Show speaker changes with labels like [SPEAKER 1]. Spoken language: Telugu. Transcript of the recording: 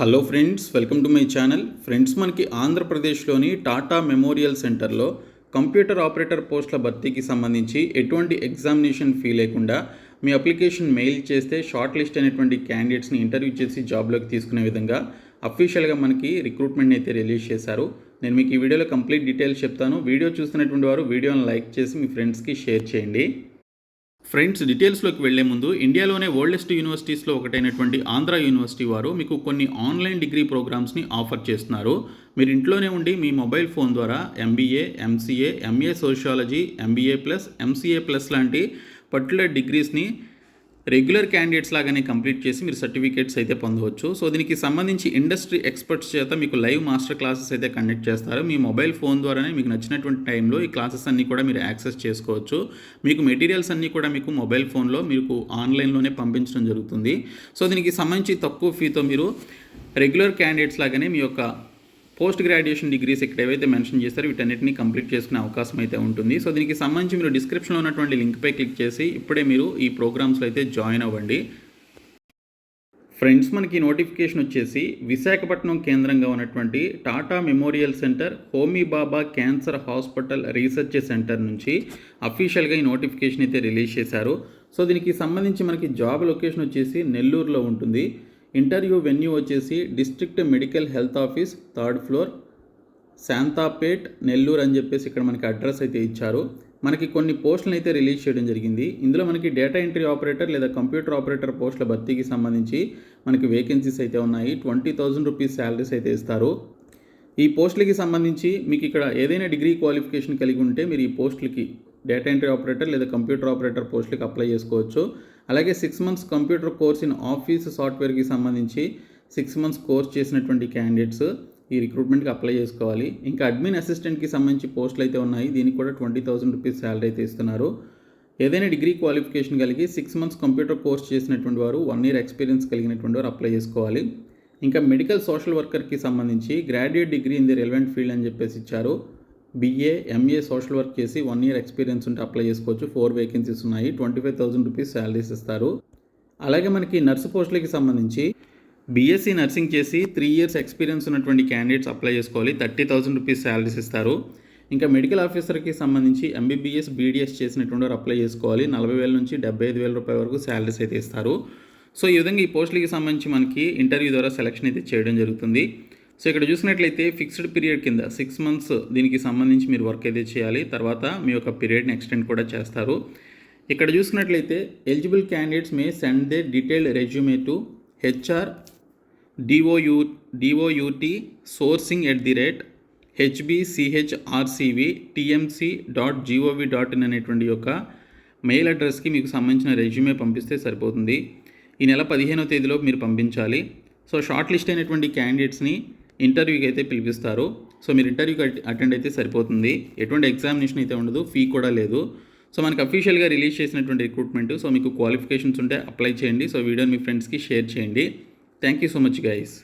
[SPEAKER 1] Hello friends welcome to my channel. Friends మనకి ఆంధ్రప్రదేశ్లోని టాటా మెమోరియల్ సెంటర్లో కంప్యూటర్ ఆపరేటర్ పోస్టుల భర్తీకి సంబంధించి ఎటువంటి ఎగ్జామినేషన్ ఫీ లేకుండా మీ అప్లికేషన్ మెయిల్ చేస్తే షార్ట్ లిస్ట్ అయినటువంటి క్యాండిడేట్స్ని ఇంటర్వ్యూ చేసి జాబ్లోకి తీసుకునే విధంగా అఫీషియల్గా మనకి రిక్రూట్మెంట్ అయితే రిలీజ్ చేశారు. నేను మీకు ఈ వీడియోలో కంప్లీట్ డీటెయిల్స్ చెప్తాను. వీడియో చూస్తున్నటువంటి వారు వీడియోని లైక్ చేసి మీ ఫ్రెండ్స్కి షేర్ చేయండి. ఫ్రెండ్స్ డీటెయిల్స్లోకి వెళ్ళే ముందు ఇండియాలోనే ఓల్డెస్ట్ యూనివర్సిటీస్లో ఒకటైనటువంటి ఆంధ్ర యూనివర్సిటీ వారు మీకు కొన్ని ఆన్లైన్ డిగ్రీ ప్రోగ్రామ్స్ని ఆఫర్ చేస్తున్నారు. మీరు ఇంట్లోనే ఉండి మీ మొబైల్ ఫోన్ ద్వారా MBA MCA MA sociology MBA plus MCA plus లాంటి పర్టికులర్ డిగ్రీస్ని రెగ్యులర్ క్యాండిడేట్స్ లాగానే కంప్లీట్ చేసి మీరు సర్టిఫికేట్స్ అయితే పొందవచ్చు. సో దీనికి సంబంధించి ఇండస్ట్రీ ఎక్స్పర్ట్స్ చేత మీకు లైవ్ మాస్టర్ క్లాసెస్ అయితే కండక్ట్ చేస్తారు. మీ మొబైల్ ఫోన్ ద్వారానే మీకు నచ్చినటువంటి టైంలో ఈ క్లాసెస్ అన్నీ కూడా మీరు యాక్సెస్ చేసుకోవచ్చు. మీకు మెటీరియల్స్ అన్నీ కూడా మీకు మొబైల్ ఫోన్లో మీకు ఆన్లైన్లోనే పంపించడం జరుగుతుంది. సో దీనికి సంబంధించి తక్కువ ఫీతో మీరు రెగ్యులర్ క్యాండిడేట్స్ లాగానే మీ యొక్క పోస్ట్ గ్రాడ్యుయేషన్ డిగ్రీస్ ఇక్కడ ఏవైతే మెన్షన్ చేస్తారో వీటన్నిటిని కంప్లీట్ చేసుకునే అవకాశం అయితే ఉంటుంది. సో దీనికి సంబంధించి మీరు డిస్క్రిప్షన్లో ఉన్నటువంటి లింక్పై క్లిక్ చేసి ఇప్పుడే మీరు ఈ ప్రోగ్రామ్స్లో అయితే జాయిన్ అవ్వండి. ఫ్రెండ్స్ మనకి నోటిఫికేషన్ వచ్చేసి విశాఖపట్నం కేంద్రంగా ఉన్నటువంటి Tata memorial centre Homi Bhabha cancer hospital research centre నుంచి అఫీషియల్గా ఈ నోటిఫికేషన్ అయితే రిలీజ్ చేశారు. సో దీనికి సంబంధించి మనకి జాబ్ లొకేషన్ వచ్చేసి నెల్లూరులో ఉంటుంది. ఇంటర్వ్యూ వెన్యూ వచ్చేసి district medical health office third floor Santhapet Nellore అని చెప్పేసి ఇక్కడ మనకి అడ్రస్ అయితే ఇచ్చారు. మనకి కొన్ని పోస్టులను అయితే రిలీజ్ చేయడం జరిగింది. ఇందులో మనకి డేటా ఎంట్రీ ఆపరేటర్ లేదా కంప్యూటర్ ఆపరేటర్ పోస్టుల భర్తీకి సంబంధించి మనకి వేకెన్సీస్ అయితే ఉన్నాయి. ట్వంటీ థౌజండ్ రూపీస్ శాలరీస్ అయితే ఇస్తారు. ఈ పోస్టులకి సంబంధించి మీకు ఇక్కడ ఏదైనా డిగ్రీ క్వాలిఫికేషన్ కలిగి ఉంటే మీరు ఈ పోస్టులకి డేటా ఎంట్రీ ఆపరేటర్ లేదా కంప్యూటర్ ఆపరేటర్ పోస్టులకి అప్లై చేసుకోవచ్చు. అలాగే six months computer course in office సాఫ్ట్వేర్కి సంబంధించి సిక్స్ మంత్స్ కోర్స్ చేసినటువంటి క్యాండిడేట్స్ ఈ రిక్రూట్మెంట్కి అప్లై చేసుకోవాలి. ఇంకా అడ్మిన్ అసిస్టెంట్కి సంబంధించి పోస్టులు అయితే ఉన్నాయి. దీనికి కూడా ట్వంటీ థౌసండ్ రూపీస్ శాలరీ అయితే ఇస్తున్నారు. ఏదైనా డిగ్రీ క్వాలిఫికేషన్ కలిగి సిక్స్ మంత్స్ కంప్యూటర్ కోర్స్ చేసినటువంటి వారు వన్ ఇయర్ ఎక్స్పీరియన్స్ కలిగినటువంటి వారు అప్లై చేసుకోవాలి. ఇంకా మెడికల్ సోషల్ వర్కర్కి సంబంధించి graduate degree in the relevant field అని చెప్పేసి ఇచ్చారు. బీఏ ఎంఏ సోషల్ వర్క్ చేసి వన్ ఇయర్ ఎక్స్పీరియన్స్ ఉంటే అప్లై చేసుకోవచ్చు. ఫోర్ వేకెన్సీస్ ఉన్నాయి. Twenty five thousand rupees salaries ఇస్తారు. అలాగే మనకి నర్సు పోస్టులకి సంబంధించి బీఎస్సీ నర్సింగ్ చేసి త్రీ ఇయర్స్ ఎక్స్పీరియన్స్ ఉన్నటువంటి క్యాండిడేట్స్ అప్లై చేసుకోవాలి. థర్టీ థౌసండ్ రూపీస్ శాలరీస్ ఇస్తారు. ఇంకా మెడికల్ ఆఫీసర్కి సంబంధించి ఎంబీబీఎస్ బీడీఎస్ చేసినటువంటి వారు అప్లై చేసుకోవాలి. నలభై వేల నుంచి డెబ్బై ఐదు వేల రూపాయల వరకు శాలరీస్ అయితే ఇస్తారు. సో ఈ విధంగా ఈ పోస్టులకి సంబంధించి మనకి ఇంటర్వ్యూ ద్వారా సెలక్షన్ అయితే చేయడం జరుగుతుంది. సో ఇక్కడ చూసినట్లయితే ఫిక్స్డ్ పీరియడ్ కింద సిక్స్ మంత్స్ దీనికి సంబంధించి మీరు వర్క్ అయితే చేయాలి. తర్వాత మీ యొక్క పీరియడ్ని ఎక్స్టెండ్ కూడా చేస్తారు. ఇక్కడ చూసినట్లయితే eligible candidates may send the detailed resume to HR DOU DOUT sourcing at the rate HBCHRCV TMC dot GOV dot in అనేటువంటి యొక్క మెయిల్ అడ్రస్కి మీకు సంబంధించిన రెజ్యూమే పంపిస్తే సరిపోతుంది. ఈ నెల పదిహేనవ తేదీలో మీరు పంపించాలి. సో షార్ట్ లిస్ట్ అయినటువంటి క్యాండిడేట్స్ని ఇంటర్వ్యూకి అయితే పిలిపిస్తారు. సో మీరు ఇంటర్వ్యూకి అటెండ్ అయితే సరిపోతుంది. ఎటువంటి ఎగ్జామినేషన్ అయితే ఉండదు. ఫీ కూడా లేదు. సో మనకి అఫీషియల్గా రిలీజ్ చేసినటువంటి రిక్రూట్మెంట్ సో మీకు క్వాలిఫికేషన్స్ ఉంటే అప్లై చేయండి. సో వీడియోని మీ ఫ్రెండ్స్కి షేర్ చేయండి. Thank you so much guys.